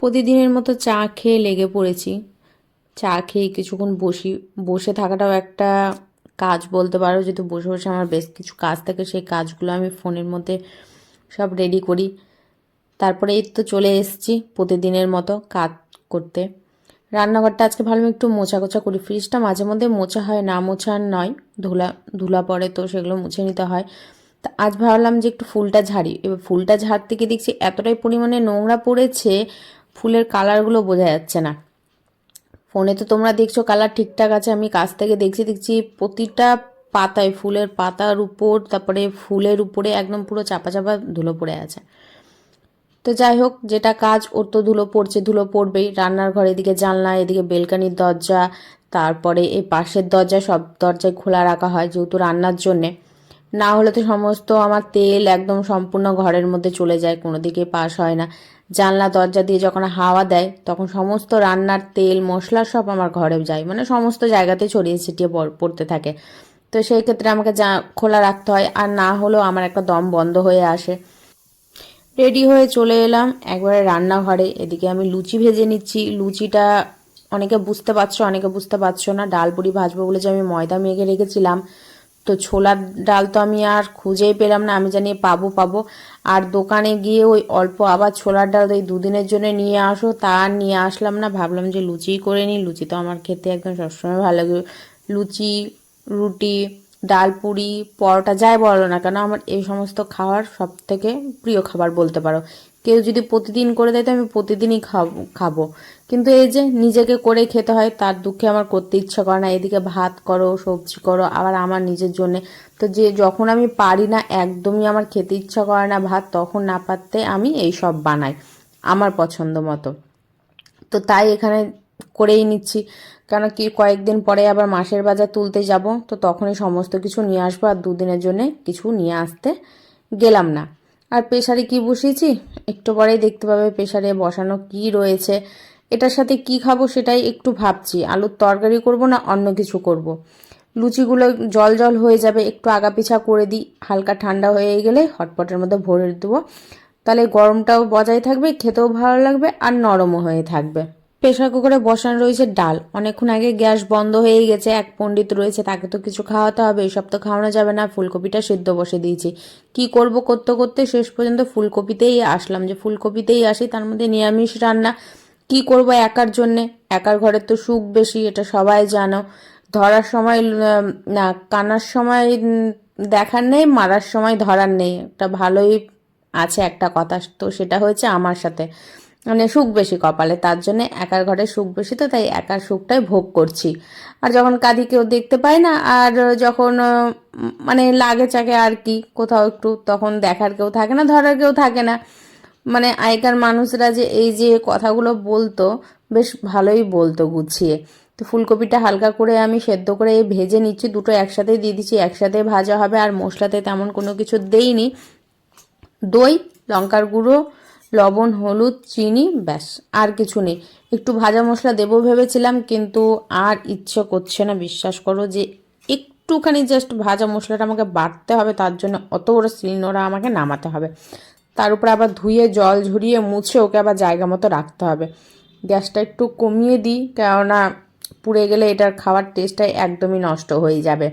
প্রতিদিনের মতো চা খেয়ে লেগে পড়েছি। চা খেয়ে কিছুক্ষণ বসি, বসে থাকাটাও একটা কাজ বলতে পারো, যেহেতু বসে বসে আমার বেশ কিছু কাজ থাকে, সেই কাজগুলো আমি ফোনের মধ্যে সব রেডি করি। তারপরে এই তো চলে এসেছি প্রতিদিনের মতো কাজ করতে। রান্নাঘরটা আজকে ভালো একটু মোছা কোছা করি। ফ্রিজটা মাঝে মধ্যে মোছা হয়, না মোছা নয়, ধুলা ধুলা পড়ে তো সেগুলো মুছে নিতে হয়। তা আজ ভাবলাম যে একটু ফুলটা ঝাড়ি। এবার ফুলটা ঝাড়তে গিয়ে দেখছি এতটাই পরিমাণে নোংরা পড়েছে ফুলের কালারগুলো বোঝা যাচ্ছে না। ফোনে তো তোমরা দেখছ কালার ঠিকঠাক আছে, আমি কাছ থেকে দেখছি দেখছি প্রতিটা পাতায় ফুলের পাতার উপর, তারপরে ফুলের উপরে একদম পুরো চাপা চাপা ধুলো পড়ে আছে। তো যাই হোক, যেটা কাজ, ওর তো ধুলো পড়ছে, ধুলো পড়বেই। রান্নার ঘর এদিকে জানলা, এদিকে বেলকানির দরজা, তারপরে এই পাশের দরজা, সব দরজায় খোলা রাখা হয় যেহেতু রান্নার জন্যে। না হলে তো সমস্ত আমার তেল একদম সম্পূর্ণ ঘরের মধ্যে চলে যায়, কোনো দিকে পাস হয় না। জানলা, দরজা দিয়ে যখন হাওয়া দেয়, তখন সমস্ত রান্নার তেল, মশলা সব আমার ঘরে যায়। মানে সমস্ত জায়গাতে ছড়িয়ে ছিটিয়ে পড়- পড়তে থাকে। তো সেই ক্ষেত্রে আমাকে যা, খোলা রাখতে হয়। আর না হলেও আমার একটা দম বন্ধ হয়ে আসে। রেডি হয়ে চলে এলাম একবারে রান্নাঘরে। এদিকে আমি লুচি ভেজে নিচ্ছি। লুচিটা অনেকে বুঝতে পারছ, অনেকে বুঝতে পারছ না। ডাল পুরি ভাজবো বলে যে আমি ময়দা মেখে রেখেছিলাম। তো ছোলার ডাল তো আমি আর খুঁজেই পেলাম না, আমি জানি পাবো পাবো। আর দোকানে গিয়ে ওই অল্প আবার ছোলার ডাল ওই দুদিনের জন্য নিয়ে আসো, তা আর নিয়ে আসলাম না। ভাবলাম যে লুচি করে নিই, লুচি তো আমার খেতে একদম সবসময় ভালো লাগে। লুচি, রুটি ডাল, পুরি, পরোটা, যাই বলো না কেন, আমার এই সমস্ত খাবার সব থেকে প্রিয় খাবার বলতে পারো। কেউ যদি প্রতিদিন করে দেয় তো আমি প্রতিদিনই খাব খাব। কিন্তু এই যে নিজেকে করে খেতে হয়, তার দুঃখে আমার করতে ইচ্ছা করে না। এদিকে ভাত করো, সবজি করো, আবার আমার নিজের জন্যে। তো যে যখন আমি পারি না, একদমই আমার খেতে ইচ্ছা করে না ভাত, তখন না পারতে আমি এই সব বানাই, আমার পছন্দ মতো। তো তাই এখানে করেই নিচ্ছি। কেন কি কয়েকদিন পরে আবার মাসের বাজার তুলতে যাব, তো তখনই সমস্ত কিছু নিয়ে আসব আর দুদিনের জন্য কিছু নিয়ে আসতে গেলাম না। আর প্রেশারে কি বসিয়েছি? একটু পরেই দেখতে পাবে প্রেশারে বসানো কি রয়েছে। এটার সাথে কি খাব সেটাই একটু ভাবছি। আলুর তরকারি করব না অন্য কিছু করব। লুচিগুলো জল জল হয়ে যাবে, একটু আগা পিছা করে দিই। হালকা ঠান্ডা হয়ে গেলে হটপটের মধ্যে ভরে দেবো। তাহলে গরমটাও বজায় থাকবে, খেতেও ভালো লাগবে আর নরমও হয়ে থাকবে। প্রেশার কুকারে বসানো রয়েছে ডাল। অনেকক্ষণ আগে গ্যাস বন্ধ হয়ে গেছে, এক পণ্ডিত রয়েছে, তাকে তো কিছু খাওয়াতে হবে, এসব তো খাওয়ানো যাবে না, ফুলকপিটা সিদ্ধ বসে দিয়েছি। কি করব করতে করতে শেষ পর্যন্ত ফুলকপিতেই আসলাম, যে ফুলকপিতেই আসি, তার মধ্যে নিরামিষ রান্না। কি করব একার জন্যে? একার ঘরের তো সুখ বেশি, এটা সবাই জানো। ধরার সময় না, কানার সময় দেখার নেই, মারার সময় ধরার নেই। একটা ভালোই আছে একটা কথা, তো সেটা হয়েছে আমার সাথে। মানে সুখ বেশি কপালে, তার জন্য একার ঘরে সুখ বেশি, তো তাই একার সুখটাই ভোগ করছি। আর যখন কাঁদি কেউ দেখতে পায় না, আর যখন মানে লাগে চাকে আর কি, কোথাও একটু, তখন দেখার কেউ থাকে না, ধরার কেউ থাকে না। মানে আগেকার মানুষরা যে এই যে কথাগুলো বলতো, বেশ ভালোই বলতো গুছিয়ে। তো ফুলকপিটা হালকা করে আমি সেদ্ধ করে ভেজে নিচ্ছি, দুটো একসাথে দিয়ে দিচ্ছি, একসাথে ভাজা হবে, আর মশলাতে তেমন কোনো কিছু দেইনি। দই, লঙ্কার গুঁড়ো লবণ, হলুদ, চিনি, ব্যাস, আর কিছু নেই। একটু ভাজা মশলা দেবো ভেবেছিলাম, কিন্তু আর ইচ্ছে করছে না। বিশ্বাস করো যে একটুখানি জাস্ট ভাজা মশলাটা আমাকে বাটতে হবে, তার জন্য অত বড় শিলনোড়া আমাকে নামাতে হবে। তার উপরে আবার ধুয়ে জল ঝরিয়ে মুছে ওকে আবার জায়গা মতো রাখতে হবে। গ্যাসটা একটু কমিয়ে দিই, কেননা পুড়ে গেলে এটার খাওয়ার টেস্টটাই একদমই নষ্ট হয়ে যাবে।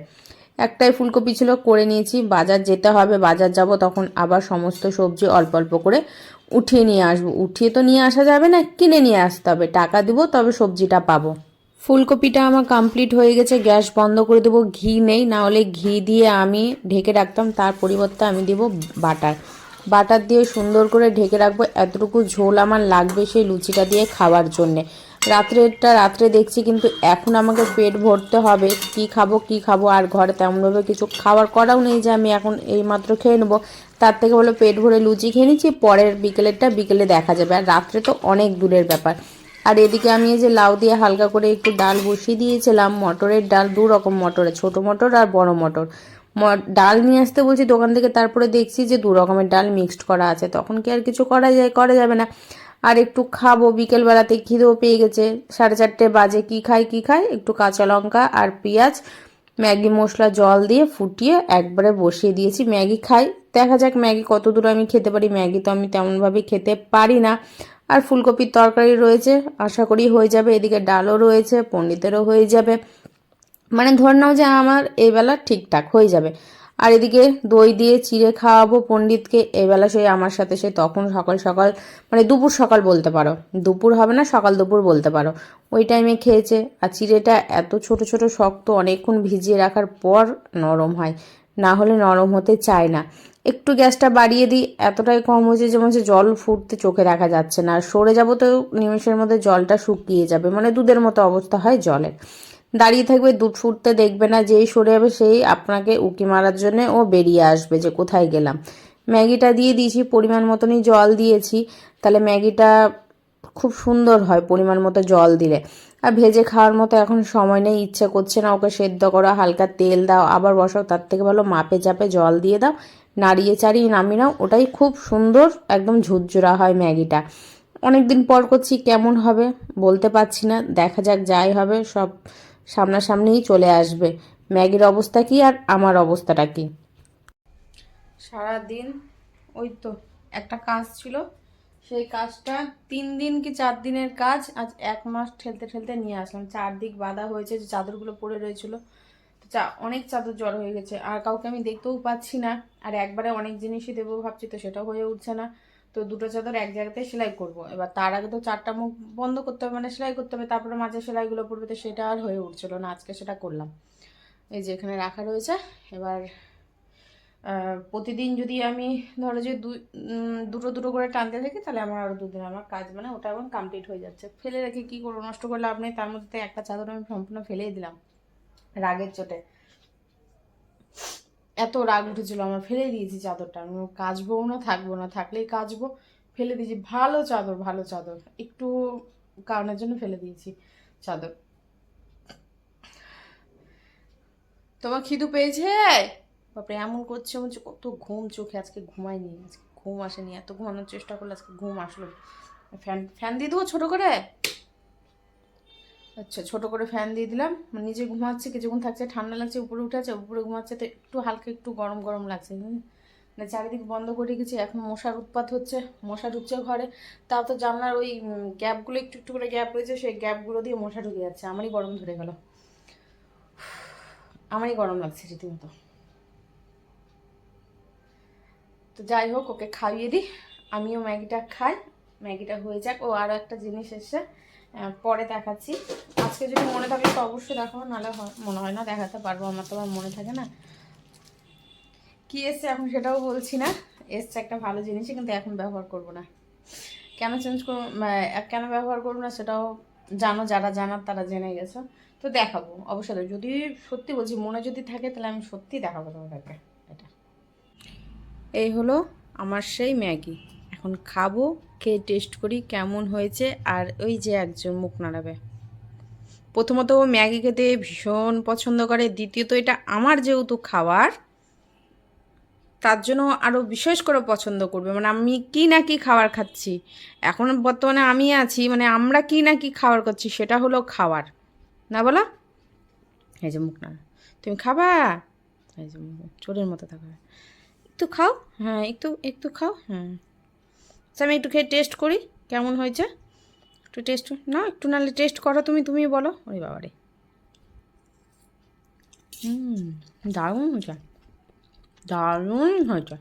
একটাই ফুলকপি ছিল, করে নিয়েছি। বাজার যেতে হবে, বাজার যাব, তখন আবার সমস্ত সবজি অল্প অল্প করে উঠিয়ে নিয়ে আসব। উঠিয়ে তো নিয়ে আসা যাবে না, কিনে নিয়ে আসতে হবে। টাকা দিব, তবে সবজিটা পাবো। ফুলকপিটা আমার কমপ্লিট হয়ে গেছে, গ্যাস বন্ধ করে দেবো, ঘি নেই, না হলে ঘি দিয়ে আমি ঢেকে রাখতাম, তার পরিবর্তে আমি দেব বাটার। বাটার দিয়ে সুন্দর করে ঢেকে রাখব, এতটুকু ঝোল আমার লাগবে সেই লুচিটা দিয়ে খাওয়ার জন্যে। রাত্রেরটা রাত্রে দেখছি কিন্তু এখন আমাকে পেট ভরতে হবে। কি খাব কি খাব? আর ঘরে তেমনভাবে কিছু খাওয়ার করাও নেই যে আমি এখন এইমাত্র খেয়ে নেব। তার থেকে বলো পেট ভরে লুচি খেয়ে নিচ্ছি, পরের বিকেলেরটা বিকেলে দেখা যাবে। আর রাত্রে তো অনেক দূরের ব্যাপার। আর এদিকে আমি এই যে লাউ দিয়ে হালকা করে একটু ডাল বসিয়ে দিয়েছিলাম। মটরের ডাল, দু রকম মটর, ছোট মটর আর বড় মটর। ডাল নিয়ে আসতে বলছি দোকান থেকে, তারপরে দেখছি যে দু রকমের ডাল মিক্সড করা আছে। তখন কি আর কিছু করা যায়, করা যাবে না। আর একটু খাব। বিকেলবেলাতে খিদেও পেয়ে গেছে। সাড়ে চারটে বাজে। কি খাই কি খাই? একটু কাঁচা লঙ্কা আর পেঁয়াজ, ম্যাগি, মশলা, জল দিয়ে ফুটিয়ে একবারে বসিয়ে দিয়েছি। ম্যাগি খাই। দেখা যাক ম্যাগি কত দূর আমি খেতে পারি। ম্যাগি তো আমি তেমনভাবে খেতে পারি না। আর ফুলকপির তরকারি রয়েছে। আশা করি হয়ে যাবে। এদিকে ডালও রয়েছে পণ্ডিতেরও হয়ে যাবে। মানে ধরে নাও যে আমার এই বেলা ঠিকঠাক হয়ে যাবে। আর এদিকে দই দিয়ে চিড়ে খাওয়াবো পণ্ডিতকে। এই বেলা সেই আমার সাথে সে তখন সকাল সকাল মানে দুপুর সকাল বলতে পারো। দুপুর হবে না, সকাল দুপুর বলতে পারো। ওই টাইমে খেয়েছে। আর চিড়েটা এত ছোট ছোট, শক্ত অনেকক্ষণ ভিজিয়ে রাখার পর নরম হয়। না হলে নরম হতে চায় না। একটু গ্যাসটা বাড়িয়ে দিই। এতটাই কম হয়েছে যেমন হচ্ছে জল ফুটতে চোখে দেখা যাচ্ছে না। সরে যাব তো নিমেষের মধ্যে জলটা শুকিয়ে যাবে। মানে দুধের মতো অবস্থা হয় জলের। দাঁড়িয়ে থাকবে দুধ ফুটতে দেখবে না, যেই সরে যাবে সেই আপনাকে উকি মারার জন্য ও বেরিয়ে আসবে যে কোথায় গেলাম। ম্যাগিটা দিয়ে দিয়েছি, পরিমাণ মতনই জল দিয়েছি। তাহলে ম্যাগিটা খুব সুন্দর হয় পরিমাণ মতো জল দিলে। আর ভেজে খাওয়ার মতো এখন সময় নেই, ইচ্ছে করছে না ওকে সেদ্ধ করো, হালকা তেল দাও, আবার বসাও, তার থেকে ভালো মাপে চাপে জল দিয়ে দাও, নাড়িয়ে চাড়িয়ে নামিয়ে নাও, ওটাই খুব সুন্দর একদম ঝুরঝুরা হয় ম্যাগিটা। অনেকদিন পর করছি, কেমন হবে বলতে পারছি না, দেখা যাক যাই হবে, সব সামনাসামনিই চলে আসবে। ম্যাগির অবস্থা কি আর আমার অবস্থাটা কি? সারাদিন ওই তো একটা কাজ ছিল। সেই কাজটা তিন দিন কি চার দিনের কাজ, আজ এক মাস ঠেলতে ঠেলতে নিয়ে আসলাম। চারদিক বাঁধা হয়েছে, যে চাদরগুলো পড়ে রয়েছিল। তো চা, অনেক চাদর জড়ো হয়ে গেছে। আর কাউকে আমি দেখতেও পাচ্ছি না। আর একবারে অনেক জিনিসই দেবো ভাবছি, তো সেটাও হয়ে উঠছে না। তো দুটো চাদর এক জায়গাতে সেলাই করব। এবার তার আগে তো চারটা মুখ বন্ধ করতে হবে মানে সেলাই করতে হবে, তারপরে মাঝে সেলাইগুলো পড়বে, তো সেটা আর হয়ে উঠছিল না, আজকে সেটা করলাম। এই যে এখানে রাখা রয়েছে, এবার প্রতিদিন যদি আমি ধরো যে দুটো দুটো করে টানতে থাকি, তাহলে আমার আরও দুদিন আমার কাজ মানে ওটা এখন কমপ্লিট হয়ে যাচ্ছে। ফেলে রেখে কী করব? নষ্ট করে লাভ নেই, তার মধ্যে একটা চাদর আমি সম্পূর্ণ ফেলেই দিলাম, রাগের চোটে। এত রাগ উঠেছিল, আমার ফেলে দিয়েছি চাদরটা। আমি কাচবো না, থাকব না, থাকলেই কাচবো। ফেলে দিয়েছি, ভালো চাদর ভালো চাদর। একটু কারণের জন্য ফেলে দিয়েছি চাদর। তোমার খিদু পেয়েছে? বাপরে, এমন করছে হচ্ছে কত ঘুম, চোখে আজকে ঘুমাইনি আজকে ঘুম আসেনি। এত ঘুমানোর চেষ্টা করলে আজকে ঘুম আসলো ফ্যান ফ্যান দিয়ে দেবো ছোটো করে? আচ্ছা ছোট করে ফ্যান দিয়ে দিলাম। নিজে ঘুমাচ্ছে, কিছুক্ষণ থাকছে, ঠান্ডা লাগছে, উপরে উঠে আছে, উপরে ঘুমাচ্ছে, তো একটু হালকা একটু গরম গরম লাগছে। মানে চারিদিক বন্ধ করে গেছি এখন মশার উৎপাত হচ্ছে, মশা ঢুকছে ঘরে। তাও তো জানলার ওই গ্যাপগুলো একটু একটু করে গ্যাপ রয়েছে, সেই গ্যাপগুলো দিয়ে মশা ঢুকে যাচ্ছে, আমারই গরম ধরে গেল। আমারই গরম লাগছে রীতিমতো। তো যাই হোক, ওকে খাইয়ে দিই, আমিও ম্যাগিটা খাই, ম্যাগিটা হয়ে যাক, ও আরও একটা জিনিস এসে পরে দেখাচ্ছি। আজকে যদি মনে থাকে তো অবশ্যই দেখাবো, নাহলে মনে হয় না দেখাতে পারব, আমার তো আমার মনে থাকে না। কি এসছে এখন সেটাও বলছি না। এসছে একটা ভালো জিনিসই, কিন্তু এখন ব্যবহার করব না। কেন চেঞ্জ করব? কেন ব্যবহার করব না সেটাও জানো, যারা জানার তারা জেনে গেছো। তো দেখাবো, অবশ্যই যদি সত্যি বলছি, মনে যদি থাকে তাহলে আমি সত্যি দেখাবো তোমাদেরকে। এটা এই হলো আমার সেই ম্যাগি। এখন খাব, খেয়ে টেস্ট করি কেমন হয়েছে, আর ওই যে একজন মুখ নাড়াবে। প্রথমত ও ম্যাগি খেতে ভীষণ পছন্দ করে, দ্বিতীয়ত এটা আমার যেহেতু খাবার তার জন্য আরও বিশেষ করে পছন্দ করবে। মানে আমি কি না কি খাবার খাচ্ছি, এখন বর্তমানে আমি আছি মানে আমরা কি না কি খাবার করছি, সেটা হলো খাবার না বলো? এই যে মুখ নাড়া। তুমি খাবা? এই যে চোরের মতো থাকবে একটু খাও? হ্যাঁ একটু একটু খাও? হ্যাঁ। আমি একটু খেয়ে টেস্ট করি, কেমন হয়েছে? একটু টেস্ট না, একটু নাহলে টেস্ট করো তুমি তুমি বলো। ওরে বাবারে। হুম, দারুণ হয়েছে। দারুণ হয়েছে।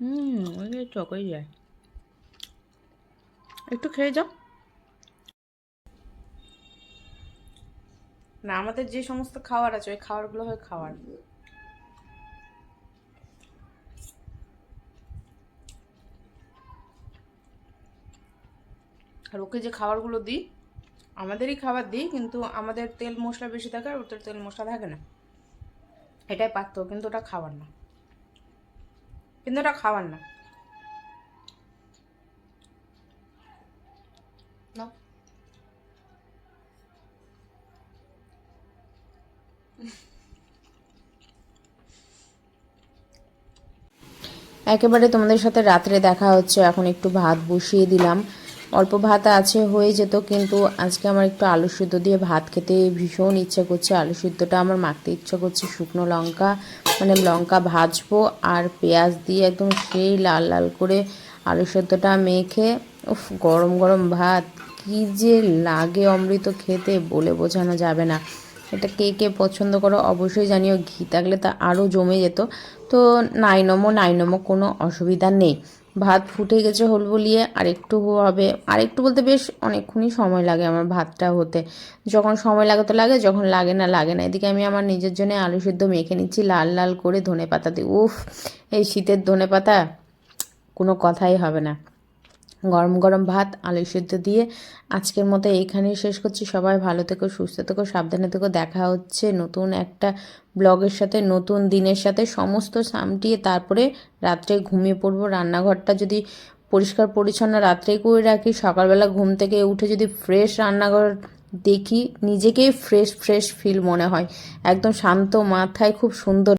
হুম, ওই চকই যায়। একটু খেয়ে যাও। না, আমাদের যে সমস্ত খাবার আছে, ওই খাবারগুলো হয় খাবার আর ওকে যে খাবারগুলো দিই, আমাদেরই খাবার দিই, কিন্তু আমাদের তেল মশলা বেশি থাকে আর ওদের তেল মশলা থাকে না। এটাই পারতো কিন্তু ওটা খাবার না। কিন্তু ওটা খাবার না। একেবারে তোমাদের সাথে রাত্রে দেখা হচ্ছে, এখন একটু ভাত বসিয়ে দিলাম। অল্প ভাত আছে, হয়ে যেত, কিন্তু আজকে আমার একটু আলু সিদ্ধ দিয়ে ভাত খেতে ভীষণ ইচ্ছে করছে। আলু সিদ্ধটা আমার মাখতে ইচ্ছে করছে। শুকনো লঙ্কা মানে লঙ্কা ভাজবো আর পেঁয়াজ দিয়ে একদম সেই লাল লাল করে আলু সেদ্ধটা মেখে, উফ, গরম গরম ভাত, কি যে লাগে অমৃত খেতে, বলে বোঝানো যাবে না। এটা কে কে পছন্দ করো অবশ্যই জানিও, ঘি থাকলে তা আরও জমে যেত। তো নাই নমো নাই নমো কোনো অসুবিধা নেই। ভাত ফুটে গেছে হল বলিয়ে আরেকটু হবে। আরেকটু বলতে বেশ অনেকক্ষণই সময় লাগে আমার ভাতটা হতে। যখন সময় লাগে তো লাগে, যখন লাগে না লাগে না। এদিকে আমি আমার নিজের জন্য আলু সিদ্ধ মেখে নিচ্ছি, লাল লাল করে ধনে পাতা দিয়ে। উফ, এই শীতের ধনে পাতা কোনো কথাই হবে না। গরম গরম ভাত, আলু সিদ্ধ দিয়ে আজকের মতো এইখানেই শেষ করছি। সবাই ভালো থেকো, সুস্থ থেকো, সাবধানে থেকো। দেখা হচ্ছে নতুন একটা ব্লগের সাথে, নতুন দিনের সাথে। সমস্ত সামটিয়ে তারপরে রাত্রে ঘুমিয়ে পড়ব। রান্নাঘরটা যদি পরিষ্কার পরিচ্ছন্ন রাত্রেই করে রাখি, সকালবেলা ঘুম থেকে উঠে যদি ফ্রেশ রান্নাঘর দেখি, নিজেকেই ফ্রেশ ফ্রেশ ফিল মনে হয়। একদম শান্ত মাথায়, খুব সুন্দর